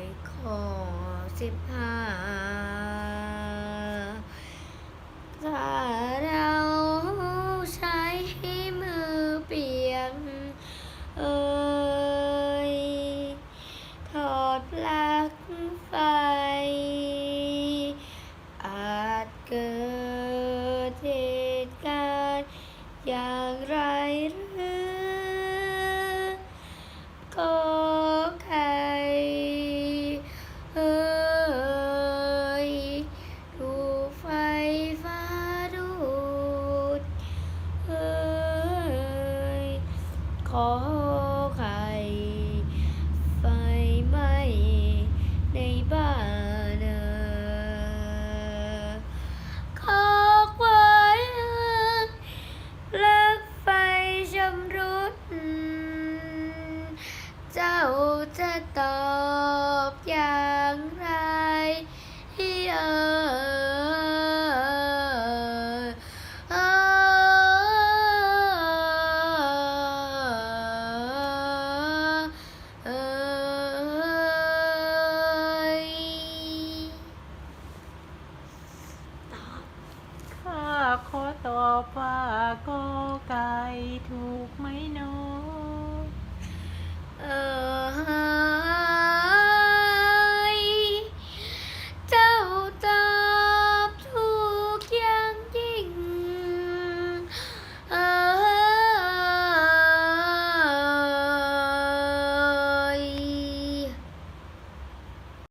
ยข้อสิบห้าถ้าเราใช้มือเปียกเอ่ยถอดปลั๊กไฟ อาจเกิดเหตุการณ์อย่างไรหรือ จะตอบอย่าง